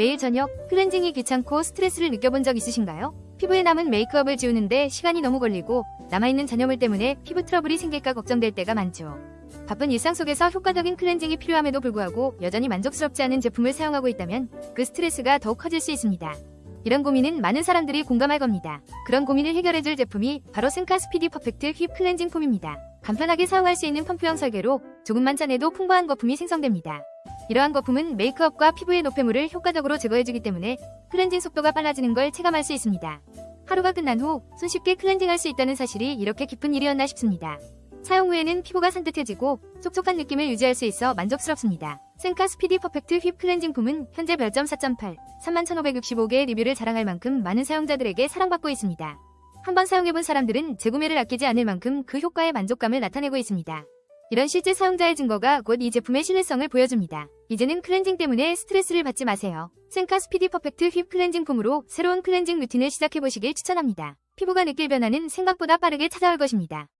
매일 저녁 클렌징이 귀찮고 스트레스를 느껴본 적 있으신가요? 피부에 남은 메이크업을 지우는데 시간이 너무 걸리고 남아있는 잔여물 때문에 피부 트러블이 생길까 걱정될 때가 많죠. 바쁜 일상 속에서 효과적인 클렌징이 필요함에도 불구하고 여전히 만족스럽지 않은 제품을 사용하고 있다면 그 스트레스가 더욱 커질 수 있습니다. 이런 고민은 많은 사람들이 공감할 겁니다. 그런 고민을 해결해줄 제품이 바로 승카 스피디 퍼펙트 힙 클렌징 폼입니다. 간편하게 사용할 수 있는 펌프형 설계로 조금만 짜내도 풍부한 거품이 생성됩니다. 이러한 거품은 메이크업과 피부의 노폐물을 효과적으로 제거해주기 때문에 클렌징 속도가 빨라지는 걸 체감할 수 있습니다. 하루가 끝난 후 손쉽게 클렌징할 수 있다는 사실이 이렇게 기쁜 일이었나 싶습니다. 사용 후에는 피부가 산뜻해지고 촉촉한 느낌을 유지할 수 있어 만족스럽습니다. 센카 스피디 퍼펙트 휩 클렌징 폼은 현재 별점 4.8, 31,565개의 리뷰를 자랑할 만큼 많은 사용자들에게 사랑받고 있습니다. 한번 사용해본 사람들은 재구매를 아끼지 않을 만큼 그 효과의 만족감을 나타내고 있습니다. 이런 실제 사용자의 증거가 곧 이 제품의 신뢰성을 보여줍니다. 이제는 클렌징 때문에 스트레스를 받지 마세요. 센카 스피디 퍼펙트 휩 클렌징 폼으로 새로운 클렌징 루틴을 시작해보시길 추천합니다. 피부가 느낄 변화는 생각보다 빠르게 찾아올 것입니다.